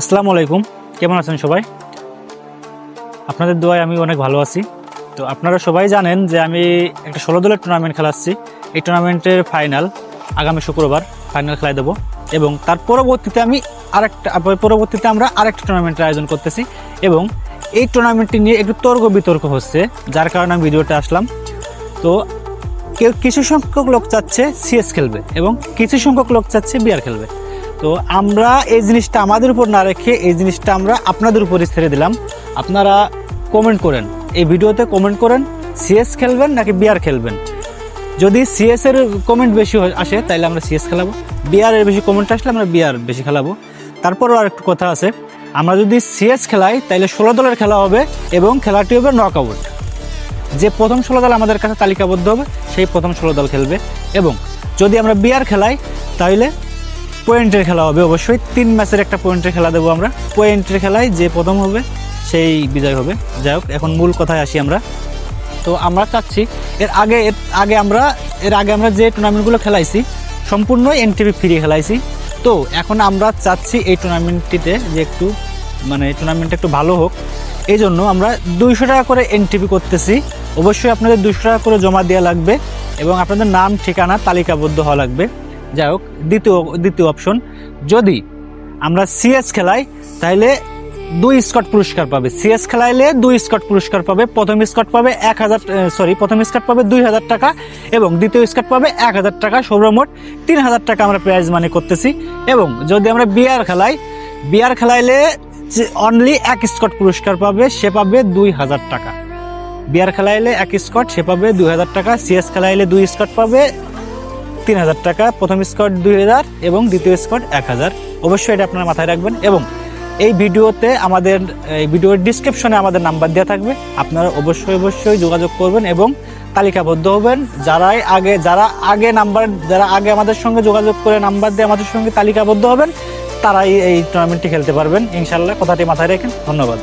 আসসালামু আলাইকুম। কেমন আছেন সবাই? আপনাদের দোয়ায় আমি অনেক ভালো আছি। তো আপনারা সবাই জানেন যে আমি একটা ষোলো দলের টুর্নামেন্ট খেলাচ্ছি। এই টুর্নামেন্টের ফাইনাল আগামী শুক্রবার ফাইনাল খেলায় দেবো এবং তার পরবর্তীতে আমি আরেকটা পরবর্তীতে আমরা আরেকটা টুর্নামেন্টের আয়োজন করতেছি এবং এই টুর্নামেন্টটি নিয়ে একটু তর্ক বিতর্ক হচ্ছে, যার কারণে আমি ভিডিওতে আসলাম। তো কেউ কিছু সংখ্যক লোক চাচ্ছে সিএস খেলবে এবং কিছু সংখ্যক লোক চাচ্ছে বিয়ার খেলবে। তো আমরা এই জিনিসটা আমাদের উপর না রেখে এই জিনিসটা আমরা আপনাদের উপরে ছেড়ে দিলাম। আপনারা কমেন্ট করেন। এই ভিডিওতে কমেন্ট করেন সিএস খেলবেন নাকি বিয়ার খেলবেন? যদি সিএস এর কমেন্ট বেশি আসে তাহলে আমরা সিএস খেলাবো। বিয়ার এর বেশি কমেন্ট আসলে আমরা বিয়ার বেশি খেলাবো। তারপরও আর একটু কথা আছে। আমরা যদি সিএস খেলাই তাহলে ষোলো দলের খেলা হবে এবং খেলাটি হবে নক আউট যে প্রথম ষোলো দল আমাদের কাছে তালিকাবদ্ধ হবে, সেই প্রথম ষোলো দল খেলবে। এবং যদি আমরা বিয়ার খেলাই তাহলে পয়েন্টের খেলা হবে অবশ্যই। তিন ম্যাচের একটা পয়েন্টের খেলা দেবো আমরা। পয়েন্টের খেলায় যে প্রথম হবে, সেই বিজয় হবে। যাই হোক, এখন মূল কথায় আসি আমরা। তো আমরা চাচ্ছি, এর আগে এর আগে আমরা, এর আগে আমরা যে টুর্নামেন্টগুলো খেলাইছি সম্পূর্ণ এনটিভি ফ্রি খেলাইছি। তো এখন আমরা চাচ্ছি এই টুর্নামেন্টটিতে যে একটু মানে টুর্নামেন্টটা একটু ভালো হোক। এই জন্য আমরা দুইশো টাকা করে এনটিভি করতেছি। অবশ্যই আপনাদের দুশো টাকা করে জমা দেওয়া লাগবে এবং আপনাদের নাম, ঠিকানা, তালিকাবদ্ধ হওয়া লাগবে। যাই হোক, দ্বিতীয় দ্বিতীয় অপশন যদি আমরা সিএস খেলাই তাহলে দুই স্কট পুরস্কার পাবে। সিএস খেলাইলে দুই স্কট পুরস্কার পাবে, প্রথম স্কট পাবে এক হাজার সরি প্রথম স্কট পাবে দুই হাজার টাকা এবং দ্বিতীয় স্কট পাবে এক হাজার টাকা সর্বমোট তিন হাজার টাকা আমরা প্রাইজ মানি করতেছি। এবং যদি আমরা বিয়ার খেলাই বিয়ার খেলাইলে অনলি এক স্কট পুরস্কার পাবে, সে পাবে দুই হাজার টাকা। বিয়ার খেলাইলে এক স্কট, সে পাবে দুই হাজার টাকা। সিএস খেলাইলে দুই স্কট পাবে তিন হাজার টাকা, প্রথম স্কট দুই হাজার এবং দ্বিতীয় স্কট এক হাজার অবশ্যই এটা আপনারা মাথায় রাখবেন এবং এই ভিডিওতে আমাদের, এই ভিডিওর ডিসক্রিপশনে আমাদের নাম্বার দেওয়া থাকবে। আপনারা অবশ্যই অবশ্যই যোগাযোগ করবেন এবং তালিকাবদ্ধ হবেন। যারাই আগে, যারা আগে নাম্বার যারা আগে আমাদের সঙ্গে যোগাযোগ করে নাম্বার দিয়ে আমাদের সঙ্গে তালিকাবদ্ধ হবেন, তারাই এই টুর্নামেন্টটি খেলতে পারবেন। ইনশাল্লাহ কথাটি মাথায় রাখেন। ধন্যবাদ।